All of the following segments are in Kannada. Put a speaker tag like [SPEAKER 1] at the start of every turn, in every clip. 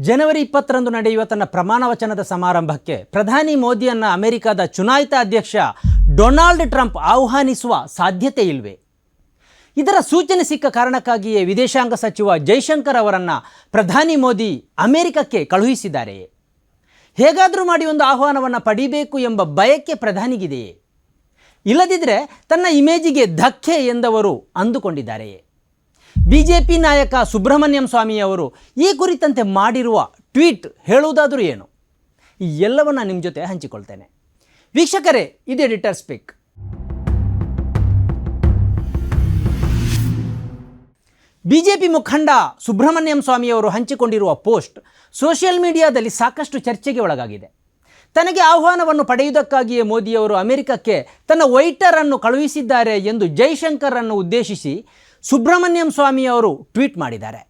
[SPEAKER 1] ಜನವರಿ ಇಪ್ಪತ್ತರಂದು ನಡೆಯುವ ತನ್ನ ಪ್ರಮಾಣ ವಚನದ ಸಮಾರಂಭಕ್ಕೆ ಪ್ರಧಾನಿ ಮೋದಿಯನ್ನು ಅಮೆರಿಕದ ಚುನಾಯಿತ ಅಧ್ಯಕ್ಷ ಡೊನಾಲ್ಡ್ ಟ್ರಂಪ್ ಆಹ್ವಾನಿಸುವ ಸಾಧ್ಯತೆ ಇಲ್ವೇ? ಇದರ ಸೂಚನೆ ಸಿಕ್ಕ ಕಾರಣಕ್ಕಾಗಿಯೇ ವಿದೇಶಾಂಗ ಸಚಿವ ಜೈಶಂಕರ್ ಅವರನ್ನು ಪ್ರಧಾನಿ ಮೋದಿ ಅಮೆರಿಕಕ್ಕೆ ಕಳುಹಿಸಿದ್ದಾರೆಯೇ? ಹೇಗಾದರೂ ಮಾಡಿ ಒಂದು ಆಹ್ವಾನವನ್ನು ಪಡಿಬೇಕು ಎಂಬ ಬಯಕೆ ಪ್ರಧಾನಿಗಿದೆಯೇ? ಇಲ್ಲದಿದ್ದರೆ ತನ್ನ ಇಮೇಜಿಗೆ ಧಕ್ಕೆ ಎಂದವರು ಅಂದುಕೊಂಡಿದ್ದಾರೆಯೇ? ಬಿಜೆಪಿ ನಾಯಕ ಸುಬ್ರಹ್ಮಣ್ಯಂ ಸ್ವಾಮಿಯವರು ಈ ಕುರಿತಂತೆ ಮಾಡಿರುವ ಟ್ವೀಟ್ ಹೇಳುವುದಾದರೂ ಏನು? ಈ ಎಲ್ಲವನ್ನು ನಿಮ್ಮ ಜೊತೆ ಹಂಚಿಕೊಳ್ತೇನೆ. ವೀಕ್ಷಕರೇ, ಇದು ಎಡಿಟರ್ ಸ್ಪೀಕ್. ಬಿಜೆಪಿ ಮುಖಂಡ ಸುಬ್ರಹ್ಮಣ್ಯಂ ಸ್ವಾಮಿಯವರು ಹಂಚಿಕೊಂಡಿರುವ ಪೋಸ್ಟ್ ಸೋಷಿಯಲ್ ಮೀಡಿಯಾದಲ್ಲಿ ಸಾಕಷ್ಟು ಚರ್ಚೆಗೆ ಒಳಗಾಗಿದೆ. ತನಗೆ ಆಹ್ವಾನವನ್ನು ಪಡೆಯುವುದಕ್ಕಾಗಿಯೇ ಮೋದಿಯವರು ಅಮೆರಿಕಕ್ಕೆ ತನ್ನ ವೈಟರನ್ನು ಕಳುಹಿಸಿದ್ದಾರೆ ಎಂದು ಜೈಶಂಕರನ್ನು ಉದ್ದೇಶಿಸಿ ಸುಬ್ರಹ್ಮಣ್ಯಂ ಸ್ವಾಮಿಯವರು ಟ್ವೀಟ್ ಮಾಡಿದ್ದಾರೆ.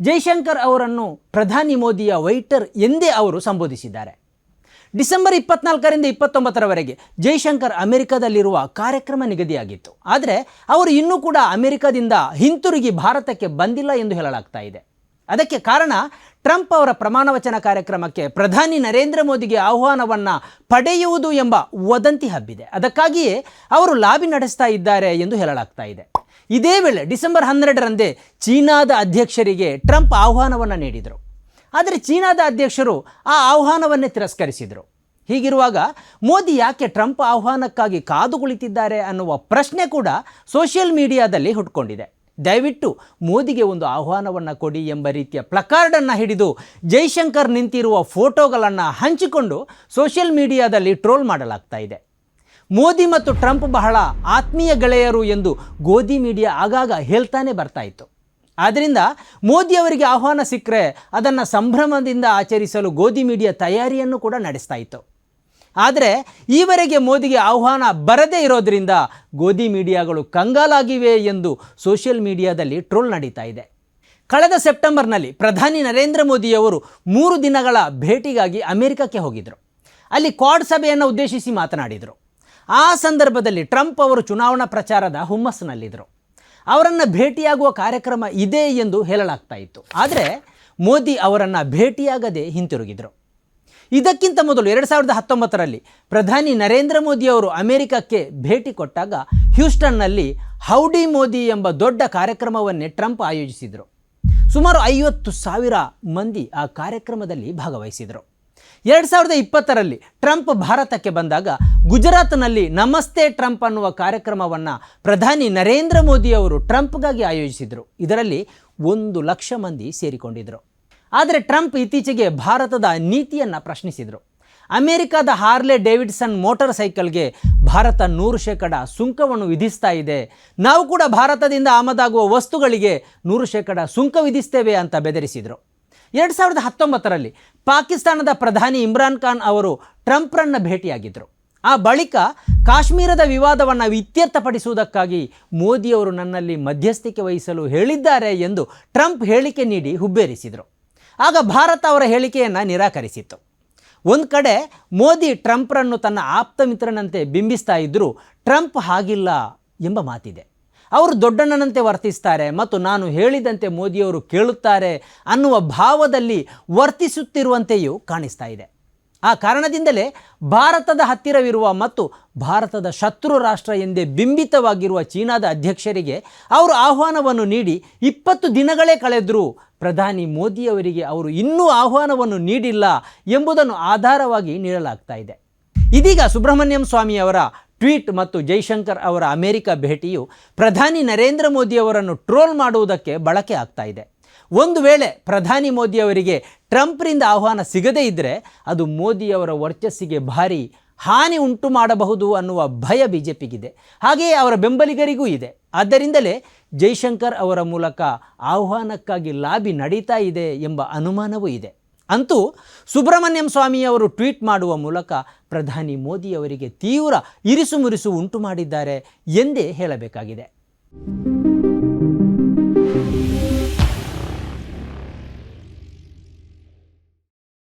[SPEAKER 1] ಜೈಶಂಕರ್ ಅವರನ್ನು ಪ್ರಧಾನಿ ಮೋದಿಯ ವೈಟರ್ ಎಂದೇ ಅವರು ಸಂಬೋಧಿಸಿದ್ದಾರೆ. ಡಿಸೆಂಬರ್ ಇಪ್ಪತ್ನಾಲ್ಕರಿಂದ ಇಪ್ಪತ್ತೊಂಬತ್ತರವರೆಗೆ ಜೈಶಂಕರ್ ಅಮೆರಿಕದಲ್ಲಿರುವ ಕಾರ್ಯಕ್ರಮ ನಿಗದಿಯಾಗಿತ್ತು. ಆದರೆ ಅವರು ಇನ್ನೂ ಕೂಡ ಅಮೆರಿಕದಿಂದ ಹಿಂತಿರುಗಿ ಭಾರತಕ್ಕೆ ಬಂದಿಲ್ಲ ಎಂದು ಹೇಳಲಾಗ್ತಾ ಇದೆ. ಅದಕ್ಕೆ ಕಾರಣ ಟ್ರಂಪ್ ಅವರ ಪ್ರಮಾಣವಚನ ಕಾರ್ಯಕ್ರಮಕ್ಕೆ ಪ್ರಧಾನಿ ನರೇಂದ್ರ ಮೋದಿಗೆ ಆಹ್ವಾನವನ್ನು ಪಡೆಯುವುದು ಎಂಬ ವದಂತಿ ಹಬ್ಬಿದೆ. ಅದಕ್ಕಾಗಿಯೇ ಅವರು ಲಾಬಿ ನಡೆಸ್ತಾ ಇದ್ದಾರೆ ಎಂದು ಹೇಳಲಾಗ್ತಾ ಇದೆ. ಇದೇ ವೇಳೆ ಡಿಸೆಂಬರ್ ಹನ್ನೆರಡರಂದೇ ಚೀನಾದ ಅಧ್ಯಕ್ಷರಿಗೆ ಟ್ರಂಪ್ ಆಹ್ವಾನವನ್ನು ನೀಡಿದರು. ಆದರೆ ಚೀನಾದ ಅಧ್ಯಕ್ಷರು ಆ ಆಹ್ವಾನವನ್ನೇ ತಿರಸ್ಕರಿಸಿದರು. ಹೀಗಿರುವಾಗ ಮೋದಿ ಯಾಕೆ ಟ್ರಂಪ್ ಆಹ್ವಾನಕ್ಕಾಗಿ ಕಾದು ಕುಳಿತಿದ್ದಾರೆ ಅನ್ನುವ ಪ್ರಶ್ನೆ ಕೂಡ ಸೋಷಿಯಲ್ ಮೀಡಿಯಾದಲ್ಲಿ ಹುಟ್ಕೊಂಡಿದೆ. ದಯವಿಟ್ಟು ಮೋದಿಗೆ ಒಂದು ಆಹ್ವಾನವನ್ನು ಕೊಡಿ ಎಂಬ ರೀತಿಯ ಪ್ಲಕಾರ್ಡನ್ನು ಹಿಡಿದು ಜೈಶಂಕರ್ ನಿಂತಿರುವ ಫೋಟೋಗಳನ್ನು ಹಂಚಿಕೊಂಡು ಸೋಷಿಯಲ್ ಮೀಡಿಯಾದಲ್ಲಿ ಟ್ರೋಲ್ ಮಾಡಲಾಗ್ತಾ ಇದೆ. ಮೋದಿ ಮತ್ತು ಟ್ರಂಪ್ ಬಹಳ ಆತ್ಮೀಯ ಗೆಳೆಯರು ಎಂದು ಗೋಧಿ ಮೀಡಿಯಾ ಆಗಾಗ ಹೇಳ್ತಾನೆ ಬರ್ತಾ ಇತ್ತು. ಆದ್ದರಿಂದ ಮೋದಿ ಅವರಿಗೆ ಆಹ್ವಾನ ಸಿಕ್ಕರೆ ಅದನ್ನು ಸಂಭ್ರಮದಿಂದ ಆಚರಿಸಲು ಗೋಧಿ ಮೀಡಿಯಾ ತಯಾರಿಯನ್ನು ಕೂಡ ನಡೆಸ್ತಾ ಇತ್ತು. ಆದರೆ ಈವರೆಗೆ ಮೋದಿಗೆ ಆಹ್ವಾನ ಬರದೇ ಇರೋದರಿಂದ ಗೋಧಿ ಮೀಡಿಯಾಗಳು ಕಂಗಾಲಾಗಿವೆ ಎಂದು ಸೋಷಿಯಲ್ ಮೀಡಿಯಾದಲ್ಲಿ ಟ್ರೋಲ್ ನಡೀತಾ ಇದೆ. ಕಳೆದ ಸೆಪ್ಟೆಂಬರ್ನಲ್ಲಿ ಪ್ರಧಾನಿ ನರೇಂದ್ರ ಮೋದಿಯವರು ಮೂರು ದಿನಗಳ ಭೇಟಿಗಾಗಿ ಅಮೆರಿಕಕ್ಕೆ ಹೋಗಿದ್ದರು ಅಲ್ಲಿ ಕ್ವಾಡ್ ಸಭೆಯನ್ನು ಉದ್ದೇಶಿಸಿ ಮಾತನಾಡಿದರು. ಆ ಸಂದರ್ಭದಲ್ಲಿ ಟ್ರಂಪ್ ಅವರು ಚುನಾವಣಾ ಪ್ರಚಾರದ ಹುಮ್ಮಸ್ಸಿನಲ್ಲಿದ್ದರು ಅವರನ್ನು ಭೇಟಿಯಾಗುವ ಕಾರ್ಯಕ್ರಮ ಇದೆ ಎಂದು ಹೇಳಲಾಗ್ತಾ ಇತ್ತು. ಆದರೆ ಮೋದಿ ಅವರನ್ನು ಭೇಟಿಯಾಗದೆ ಹಿಂತಿರುಗಿದರು. ಇದಕ್ಕಿಂತ ಮೊದಲು ಎರಡು ಸಾವಿರದ ಹತ್ತೊಂಬತ್ತರಲ್ಲಿ ಪ್ರಧಾನಿ ನರೇಂದ್ರ ಮೋದಿ ಅವರು ಅಮೆರಿಕಕ್ಕೆ ಭೇಟಿ ಕೊಟ್ಟಾಗ ಹ್ಯೂಸ್ಟನ್ನಲ್ಲಿ ಹೌಡಿ ಮೋದಿ ಎಂಬ ದೊಡ್ಡ ಕಾರ್ಯಕ್ರಮವನ್ನೇ ಟ್ರಂಪ್ ಆಯೋಜಿಸಿದರು. ಸುಮಾರು ಐವತ್ತು ಸಾವಿರ ಮಂದಿ ಆ ಕಾರ್ಯಕ್ರಮದಲ್ಲಿ ಭಾಗವಹಿಸಿದರು. ಎರಡು ಸಾವಿರದ ಇಪ್ಪತ್ತರಲ್ಲಿ ಟ್ರಂಪ್ ಭಾರತಕ್ಕೆ ಬಂದಾಗ ಗುಜರಾತ್ನಲ್ಲಿ ನಮಸ್ತೆ ಟ್ರಂಪ್ ಅನ್ನುವ ಕಾರ್ಯಕ್ರಮವನ್ನು ಪ್ರಧಾನಿ ನರೇಂದ್ರ ಮೋದಿ ಅವರು ಟ್ರಂಪ್ಗಾಗಿ ಆಯೋಜಿಸಿದರು. ಇದರಲ್ಲಿ ಒಂದು ಲಕ್ಷ ಮಂದಿ ಸೇರಿಕೊಂಡಿದ್ದರು ಆದರೆ ಟ್ರಂಪ್ ಇತ್ತೀಚೆಗೆ ಭಾರತದ ನೀತಿಯನ್ನು ಪ್ರಶ್ನಿಸಿದರು. ಅಮೆರಿಕದ ಹಾರ್ಲೆ ಡೇವಿಡ್ಸನ್ ಮೋಟಾರ್ ಸೈಕಲ್ಗೆ ಭಾರತ ನೂರು ಶೇಕಡ ಸುಂಕವನ್ನು ವಿಧಿಸ್ತಾ ಇದೆ. ನಾವು ಕೂಡ ಭಾರತದಿಂದ ಆಮದಾಗುವ ವಸ್ತುಗಳಿಗೆ ನೂರು ಶೇಕಡ ಸುಂಕ ವಿಧಿಸ್ತೇವೆ ಅಂತ ಬೆದರಿಸಿದರು. ಎರಡು ಸಾವಿರದ ಹತ್ತೊಂಬತ್ತರಲ್ಲಿ ಪಾಕಿಸ್ತಾನದ ಪ್ರಧಾನಿ ಇಮ್ರಾನ್ ಖಾನ್ ಅವರು ಟ್ರಂಪ್ರನ್ನು ಭೇಟಿಯಾಗಿದ್ದರು. ಆ ಬಳಿಕ ಕಾಶ್ಮೀರದ ವಿವಾದವನ್ನು ಇತ್ಯರ್ಥಪಡಿಸುವುದಕ್ಕಾಗಿ ಮೋದಿಯವರು ನನ್ನಲ್ಲಿ ಮಧ್ಯಸ್ಥಿಕೆ ವಹಿಸಲು ಹೇಳಿದ್ದಾರೆ ಎಂದು ಟ್ರಂಪ್ ಹೇಳಿಕೆ ನೀಡಿ ಹುಬ್ಬೇರಿಸಿದರು. ಆಗ ಭಾರತ ಅವರ ಹೇಳಿಕೆಯನ್ನು ನಿರಾಕರಿಸಿತ್ತು. ಒಂದು ಕಡೆ ಮೋದಿ ಟ್ರಂಪ್ರನ್ನು ತನ್ನ ಆಪ್ತ ಮಿತ್ರನಂತೆ ಬಿಂಬಿಸ್ತಾ ಇದ್ದರೂ ಟ್ರಂಪ್ ಹಾಗಿಲ್ಲ ಎಂಬ ಮಾತಿದೆ. ಅವರು ದೊಡ್ಡಣ್ಣನಂತೆ ವರ್ತಿಸ್ತಾರೆ ಮತ್ತು ನಾನು ಹೇಳಿದಂತೆ ಮೋದಿಯವರು ಕೇಳುತ್ತಾರೆ ಅನ್ನುವ ಭಾವದಲ್ಲಿ ವರ್ತಿಸುತ್ತಿರುವಂತೆಯೂ ಕಾಣಿಸ್ತಾ ಇದೆ. ಆ ಕಾರಣದಿಂದಲೇ ಭಾರತದ ಹತ್ತಿರವಿರುವ ಮತ್ತು ಭಾರತದ ಶತ್ರು ರಾಷ್ಟ್ರ ಎಂದೇ ಬಿಂಬಿತವಾಗಿರುವ ಚೀನಾದ ಅಧ್ಯಕ್ಷರಿಗೆ ಅವರು ಆಹ್ವಾನವನ್ನು ನೀಡಿ ಇಪ್ಪತ್ತು ದಿನಗಳೇ ಕಳೆದರೂ ಪ್ರಧಾನಿ ಮೋದಿಯವರಿಗೆ ಅವರು ಇನ್ನೂ ಆಹ್ವಾನವನ್ನು ನೀಡಿಲ್ಲ ಎಂಬುದನ್ನು ಆಧಾರವಾಗಿ ನೀಡಲಾಗ್ತಾ ಇದೆ. ಇದೀಗ ಸುಬ್ರಹ್ಮಣ್ಯಂ ಸ್ವಾಮಿಯವರ ಟ್ವೀಟ್ ಮತ್ತು ಜೈಶಂಕರ್ ಅವರ ಅಮೆರಿಕ ಭೇಟಿಯು ಪ್ರಧಾನಿ ನರೇಂದ್ರ ಮೋದಿಯವರನ್ನು ಟ್ರೋಲ್ ಮಾಡುವುದಕ್ಕೆ ಬಳಕೆ ಆಗ್ತಾ ಇದೆ. ಒಂದು ವೇಳೆ ಪ್ರಧಾನಿ ಮೋದಿಯವರಿಗೆ ಟ್ರಂಪ್ರಿಂದ ಆಹ್ವಾನ ಸಿಗದೇ ಇದ್ದರೆ ಅದು ಮೋದಿಯವರ ವರ್ಚಸ್ಸಿಗೆ ಭಾರಿ ಹಾನಿ ಉಂಟು ಮಾಡಬಹುದು ಅನ್ನುವ ಭಯ ಬಿ ಜೆ ಪಿಗಿದೆ ಹಾಗೆಯೇ ಅವರ ಬೆಂಬಲಿಗರಿಗೂ ಇದೆ. ಆದ್ದರಿಂದಲೇ ಜೈಶಂಕರ್ ಅವರ ಮೂಲಕ ಆಹ್ವಾನಕ್ಕಾಗಿ ಲಾಬಿ ನಡೀತಾ ಇದೆ ಎಂಬ ಅನುಮಾನವೂ ಇದೆ. ಅಂತೂ ಸುಬ್ರಹ್ಮಣ್ಯಂ ಸ್ವಾಮಿಯವರು ಟ್ವೀಟ್ ಮಾಡುವ ಮೂಲಕ ಪ್ರಧಾನಿ ಮೋದಿಯವರಿಗೆ ತೀವ್ರ ಇರಿಸುಮುರಿಸು ಉಂಟು ಮಾಡಿದ್ದಾರೆ ಎಂದೇ ಹೇಳಬೇಕಾಗಿದೆ.